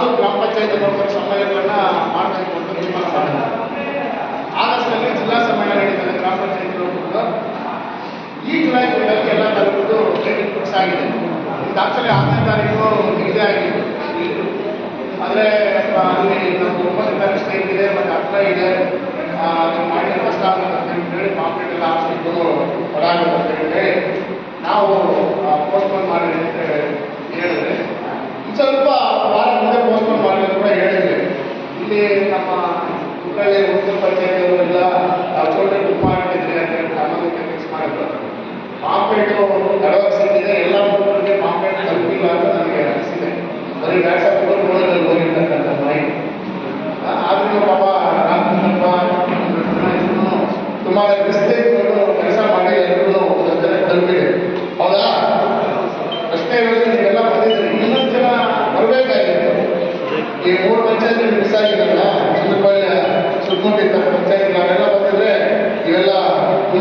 ತಾಲೂಕು ಗ್ರಾಮ ಪಂಚಾಯತ್ ಪ್ರಮುಖರ ಸಮ್ಮೇಳನಗಳನ್ನ ಮಾಡಬೇಕು ಅಂತ ಆಗಸ್ಟ್ನಲ್ಲಿ ಜಿಲ್ಲಾ ಸಮ್ಮೇಳನ ನಡೀತದೆ, ಗ್ರಾಮ ಪಂಚಾಯತ್ ಪ್ರಮುಖರು ಈ ಜುಲೈ ಕೂಡ ಎಲ್ಲ ತಾಲೂಕು ಡೇಟ್ ಫಿಕ್ಸ್ ಆಗಿದೆ. ದಾಖಲೆ ಆರನೇ ತಾರೀಕು ಇದೆ ಆಗಿದೆ. ಆದರೆ ಅಲ್ಲಿ ನಮ್ಗೆ ಒಂಬತ್ತು ಸ್ಟೇಟ್ ಇದೆ, ಮತ್ತು ಅಕ್ಕ ಇದೆ. ಮಾಡಿ ಕಷ್ಟ ಅಂತ ಹೇಳಿ ಕಾಂಪ್ಲೇಂಟ್ ಎಲ್ಲ ಹಾಕ್ಸ್ಬಿಟ್ಟು ಹೊರಾಗುತ್ತೆ ಅಂತ ಹೇಳಿ ನಾವು ಪೋಸ್ಟ್ಪೋನ್ ಮಾಡಿ ಅಂತ ಹೇಳಿ.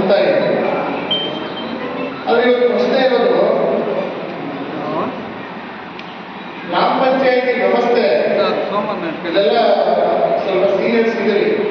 ಕೊಡ್ತಾ ಇದೆ ಆದ್ರೆ ಇವತ್ತು ಪ್ರಶ್ನೆ ಇರೋದು. ಗ್ರಾಮ ಪಂಚಾಯಿತಿ ವ್ಯವಸ್ಥೆ. ಸ್ವಲ್ಪ ಸೀನಿಯರ್ಸ್ ಇದ್ದೀರಿ.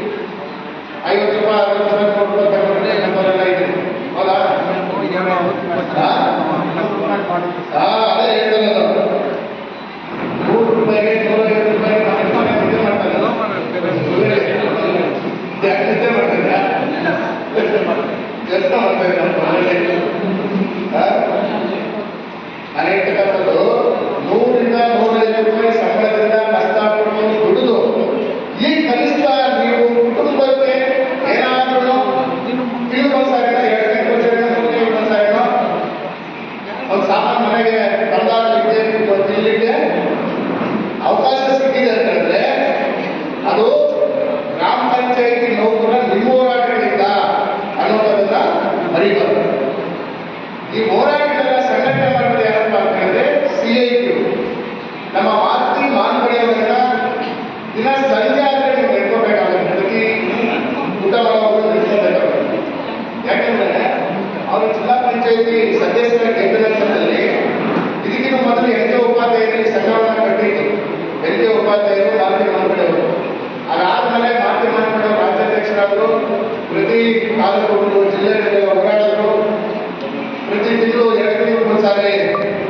ಪ್ರತಿ ತಾಲೂಕುಗಳು ಜಿಲ್ಲೆಗಳಲ್ಲಿ ಹೋರಾಡಿದ್ರು ಪ್ರತಿ ತಿಂಗಳು ಎರಡು ತಿಂಗಳು ಸಾರಿ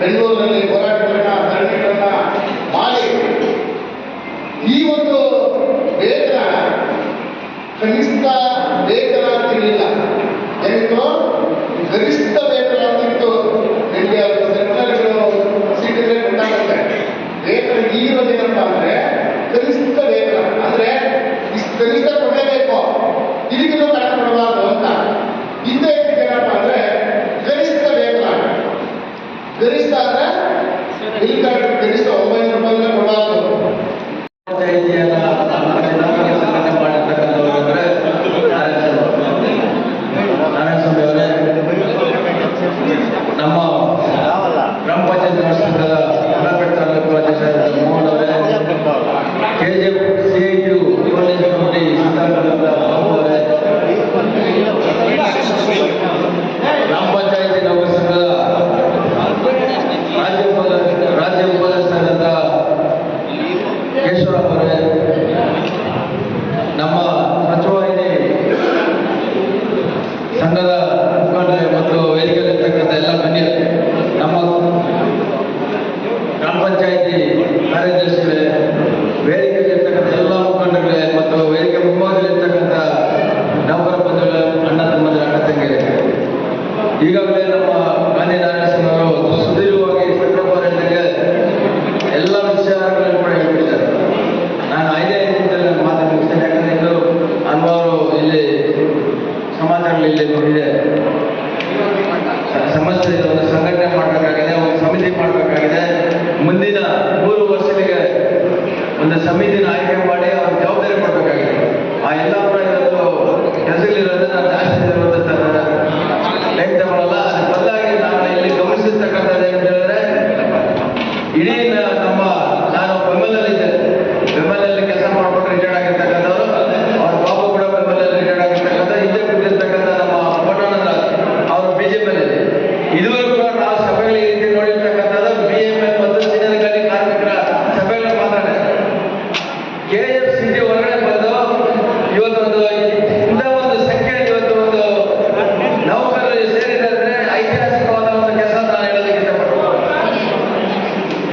ಬೆಂಗಳೂರಿನಲ್ಲಿ ಹೋರಾಟಗಳನ್ನ ಸರಣಿಗಳನ್ನ ಮಾಡಿ. ಈ ಒಂದು ವೇತನ ಕನಿಷ್ಠ ವೇತನ ಅಂತ ಏನಿತ್ತು? ಗರಿಷ್ಠ ವೇತನ ಅಂತಿತ್ತು ನಿಮಗೆ ಅದು ಸೆಂಟ್ರಲ್ ಸಿಟಿದ್ರೆ ಗೊತ್ತಾಗುತ್ತೆ. ವೇತನ ಈಗಿರೋದೇನಪ್ಪ ಅಂದರೆ ಮುಂದಿನ ಮೂರು ವರ್ಷಗಳಿಗೆ ಒಂದು ಸಮಿತಿನ ಆಯ್ಕೆ ಮಾಡಿ ಅವ್ರ ಜವಾಬ್ದಾರಿ ಕೊಡಬೇಕಾಗಿದೆ ಆ ಎಲ್ಲ ಕೂಡ ಇವತ್ತು ಕೆಲಸಗಳಿರೋದ್ರೆ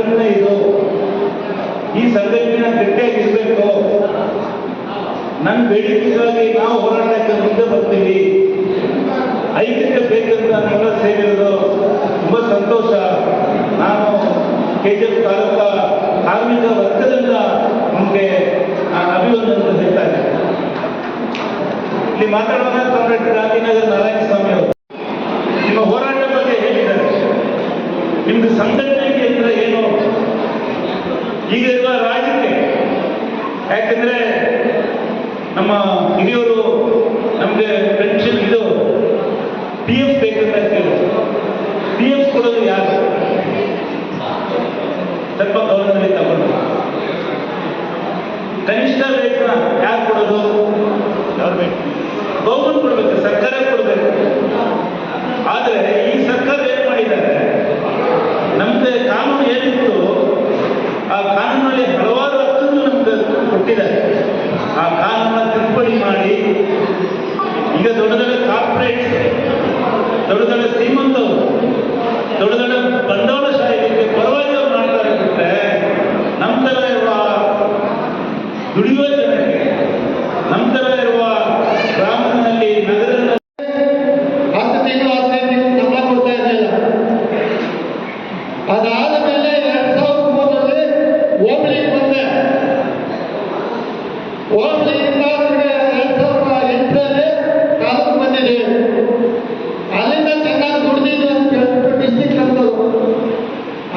ಸಂಘಟನೆ ಇದು. ಈ ಸಂಘಟನೆ ಗಟ್ಟಿಯಾಗಿರ್ಬೇಕು ನನ್ನ ಬೇಡಿಕೆಗಾಗಿ ನಾವು ಹೋರಾಟಕ್ಕೆ ಮುಂದೆ ಬರ್ತೀವಿ. ಐಕ್ಯತೆ ಬೇಕಂತ ನೀವೆಲ್ಲ ಸೇರಿರೋದು ತುಂಬಾ ಸಂತೋಷ. ನಾನು ಕೆ ಜಿ ಎಫ್ ತಾಲೂಕಾ ಕಾರ್ಮಿಕ ವರ್ಗದಿಂದ ನಿಮಗೆ ಅಭಿವಂದನೆ ಹೇಳ್ತಾ ಇದ್ದೇನೆ. ಇಲ್ಲಿ ಮಾತಾಡುವಾಗ ಕಾಮ್ರೇಡ್ ಗಾಂಧಿನಗರ್ ನಾರಾಯಣ ಸ್ವಾಮಿ ಅವರು. ಯಾಕಂದ್ರೆ ನಮ್ಮ ಹಿರಿಯವರು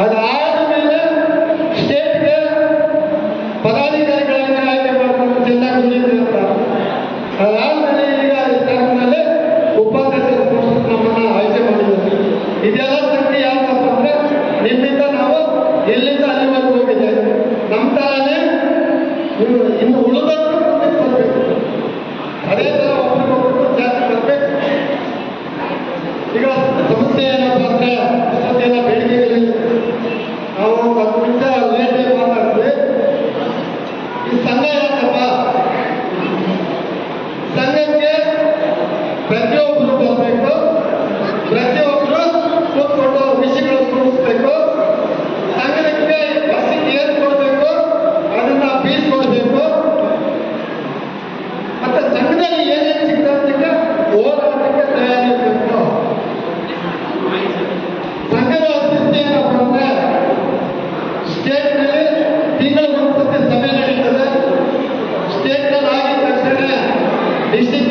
ಅದಾದ ಮೇಲೆ ಸ್ಟೇಟ್ಗೆ ಪದಾಧಿಕಾರಿಗಳನ್ನ ಆಯ್ಕೆ ಮಾಡ್ಕೊಂಡು ಚೆನ್ನಾಗಿ ದುಡಿದ್ವಿ ಅಂತ ಅದಾದ್ಮೇಲೆ ಈಗ ಈ ತಾಲೂಕಿನಲ್ಲಿ ಉಪಾಧ್ಯಕ್ಷರ ಪೋಸ್ಟ್ ನಮ್ಮನ್ನ ಆಯ್ಕೆ ಮಾಡಿದ್ದಾರೆ. ಇದೆಲ್ಲ ಶಕ್ತಿ ಯಾಕಪ್ಪ ಅಂದ್ರೆ ನಿಮ್ಮಿಂದ ನಾವು ಎಲ್ಲಿಂದ ಅಲ್ಲಿವರೆಗೂ ಹೋಗಿದೆ ನಮ್ಮ ತರಾನೇ This is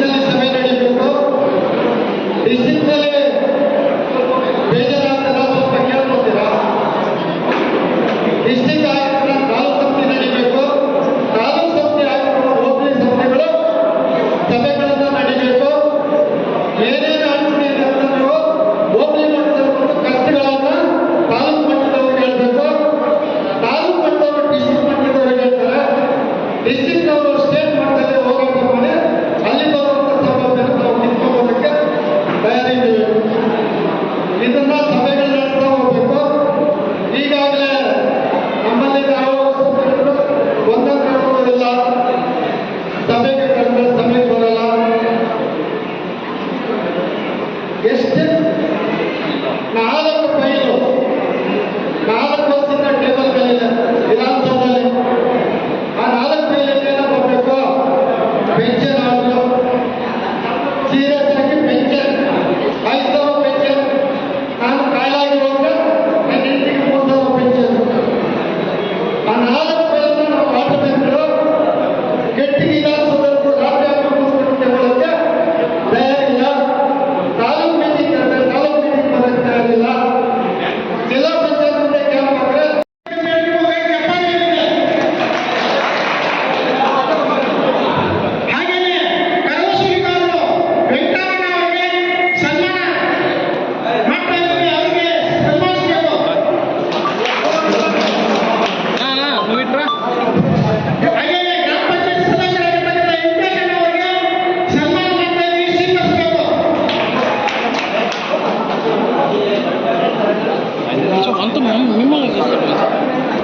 イメージする以